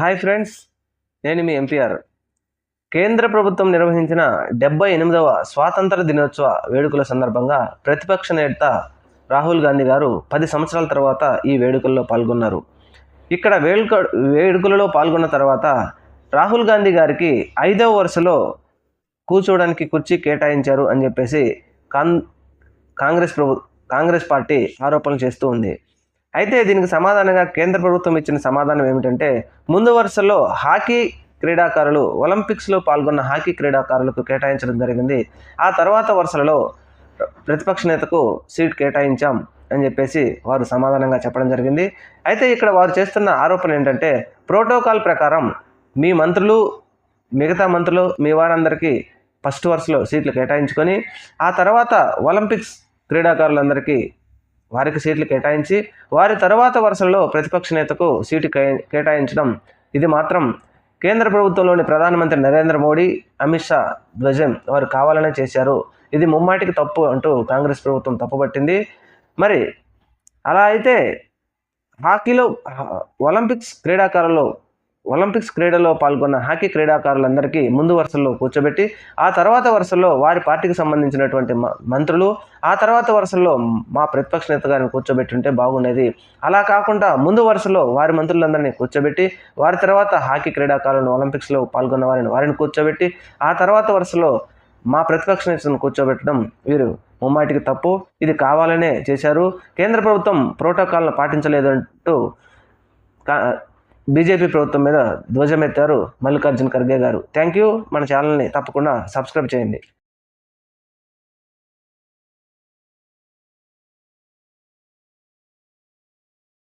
Hi friends నేను మీ MPR. కేంద్ర ప్రభుత్వం నిర్వహించిన డెబ్బై ఎనిమిదవ స్వాతంత్ర దినోత్సవ వేడుకల సందర్భంగా ప్రతిపక్ష నేత రాహుల్ గాంధీ గారు పది సంవత్సరాల తర్వాత ఈ వేడుకల్లో పాల్గొన్నారు. ఇక్కడ వేడుక వేడుకలలో పాల్గొన్న తర్వాత రాహుల్ గాంధీ గారికి ఐదవ వరుసలో కూర్చోవడానికి కుర్చీ కేటాయించారు అని చెప్పేసి కాన్ కాంగ్రెస్ ప్రభు కాంగ్రెస్ పార్టీ ఆరోపణలు చేస్తూ ఉంది. అయితే దీనికి సమాధానంగా కేంద్ర ప్రభుత్వం ఇచ్చిన సమాధానం ఏమిటంటే ముందు వరుసలో హాకీ క్రీడాకారులు ఒలింపిక్స్లో పాల్గొన్న హాకీ క్రీడాకారులకు కేటాయించడం జరిగింది. ఆ తర్వాత వరుసలలో ప్రతిపక్ష నేతకు సీట్ కేటాయించాం అని చెప్పేసి వారు సమాధానంగా చెప్పడం జరిగింది. అయితే ఇక్కడ వారు చేస్తున్న ఆరోపణ ఏంటంటే ప్రోటోకాల్ ప్రకారం మీ మంత్రులు మిగతా మంత్రులు మీ వారందరికీ ఫస్ట్ వరుసలో సీట్లు కేటాయించుకొని ఆ తర్వాత ఒలింపిక్స్ క్రీడాకారులందరికీ వారికి సీట్లు కేటాయించి వారి తర్వాత వరుసలో ప్రతిపక్ష నేతకు సీటు కే- కేటాయించడం. ఇది మాత్రం కేంద్ర ప్రభుత్వంలోని ప్రధానమంత్రి నరేంద్ర మోడీ అమిత్ షా ధ్వజం వారు కావాలనే చేశారు. ఇది ముమ్మాటికి తప్పు అంటూ కాంగ్రెస్ ప్రభుత్వం తప్పుపట్టింది. మరి అలా అయితే హాకీలో ఒలింపిక్స్ క్రీడాకారులు ఒలింపిక్స్ క్రీడలో పాల్గొన్న హాకీ క్రీడాకారులందరికీ ముందు వరుసల్లో కూర్చోబెట్టి ఆ తర్వాత వరుసలో వారి పార్టీకి సంబంధించినటువంటి మ- మంత్రులు ఆ తర్వాత వరుసల్లో మా ప్రతిపక్ష నేత గారిని కూర్చోబెట్టి ఉంటే బాగుండేది. అలా కాకుండా ముందు వరుసలో వారి మంత్రులందరినీ కూర్చోబెట్టి వారి తర్వాత హాకీ క్రీడాకారులను ఒలింపిక్స్లో పాల్గొన్న వారిని వారిని కూర్చోబెట్టి ఆ తర్వాత వరుసలో మా ప్రతిపక్ష నేతను కూర్చోబెట్టడం వీరు ముమ్మాటికి తప్పు. ఇది కావాలనే చేశారు. కేంద్ర ప్రభుత్వం ప్రోటోకాల్ను పాటించలేదంటూ బీజేపీ ప్రభుత్వం మీద ధ్వజమెత్తారు మల్లికార్జున్ ఖర్గే గారు. థ్యాంక్ యూ మన ఛానల్ని తప్పకుండా సబ్స్క్రైబ్ చేయండి.